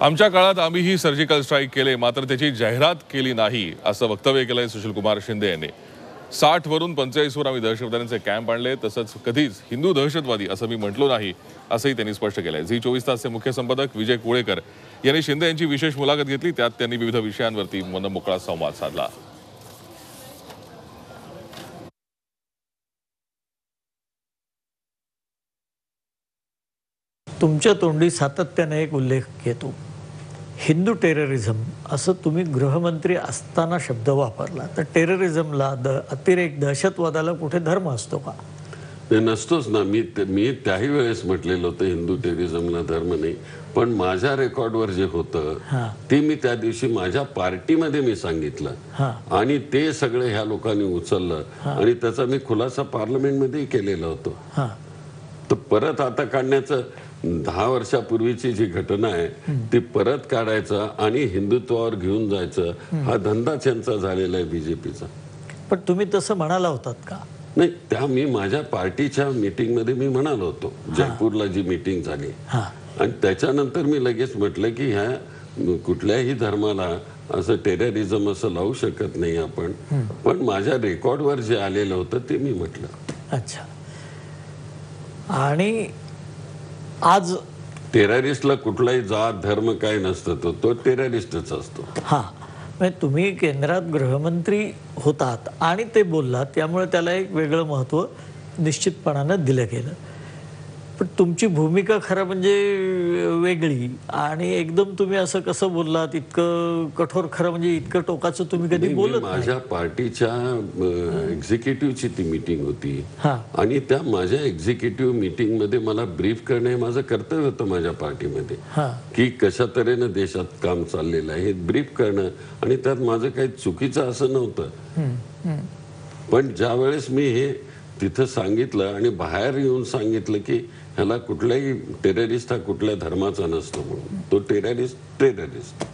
आमच्या काळात आम्हीही सर्जिकल स्ट्राईक केले मात्र त्याची जाहिरात केली नाही असं वक्तव्य केलंय सुशीलकुमार शिंदे यांनी. साठ वरून पंचेचाळीसवर आम्ही दहशतवाद्यांचे कॅम्प आणले तसंच कधीच हिंदू दहशतवादी असं मी म्हटलो नाही असंही त्यांनी स्पष्ट केलंय. झी चोवीस तासचे मुख्य संपादक विजय कुळेकर यांनी शिंदे यांची विशेष मुलाखत घेतली त्यात त्यांनी विविध विषयांवरती मनमोकळा संवाद साधला. तुमच्या तोंडी सातत्याने एक उल्लेख येतो. हिंदू टेररिझम असं तुम्ही गृहमंत्री असताना शब्द वापरला. तर टेररिझमला द अतिरेक दहशतवादाला कुठे धर्म असतो का? ते नसतोच ना. मी मी त्याही वेळेस म्हटलेलं होतं हिंदू टेरिझमला धर्म नाही. पण माझ्या रेकॉर्डवर जे होतं. ते मी त्या दिवशी माझ्या पार्टीमध्ये मी सांगितलं. आणि ते सगळं ह्या लोकांनी उचललं. आणि त्याचा मी खुलासा पार्लमेंटमध्येही केलेला होतो. तर परत आता काढण्याचं दहा वर्षापूर्वीची जी घटना आहे ती परत काढायचं आणि हिंदुत्वावर घेऊन जायचं हा धंदाच यांचा झालेला आहे बीजेपीचा पण तुम्ही तसं म्हणाला होतात का? नाही त्या मी माझ्या पार्टीच्या मीटिंगमध्ये मी म्हणालो होतो. जयपूरला जी मीटिंग झाली. आणि त्याच्यानंतर मी लगेच म्हटलं की ह्या कुठल्याही धर्माला असं टेररिझम असं लावू शकत नाही आपण. पण माझ्या रेकॉर्डवर जे आलेलं होतं ते मी म्हटलं. अच्छा. आणि आज टेररिस्टला कुठलाही जात धर्म काय नसतं तो तो टेररिस्टच असतो. हां. म्हणजे तुम्ही केंद्रात गृहमंत्री होतात आणि ते बोललात त्यामुळे त्याला एक वेगळं महत्त्व निश्चितपणानं दिलं गेलं. पण तुमची भूमिका खरं म्हणजे वेगळी. आणि एकदम तुम्ही असं कसं बोललात इतकं कठोर खरं म्हणजे इतकं टोकाचं तुम्ही कधी बोलत माझ्या पार्टीच्या एक्झिक्युटिव्हची ती मीटिंग होती. आणि त्या माझ्या एक्झिक्युटिव्ह मीटिंगमध्ये मला ब्रीफ करणे हे माझं कर्तव्य होतं माझ्या पार्टीमध्ये. की कशा तऱ्हेनं देशात काम चाललेलं आहे हे ब्रीफ करणं. आणि त्यात माझं काही चुकीचं असं नव्हतं. पण ज्या वेळेस मी हे तिथं सांगितलं आणि बाहेर येऊन सांगितलं की ह्याला कुठल्याही टेररिस्ट हा कुठल्या धर्माचा नसतो म्हणून. तो टेररिस्ट टेररिस्ट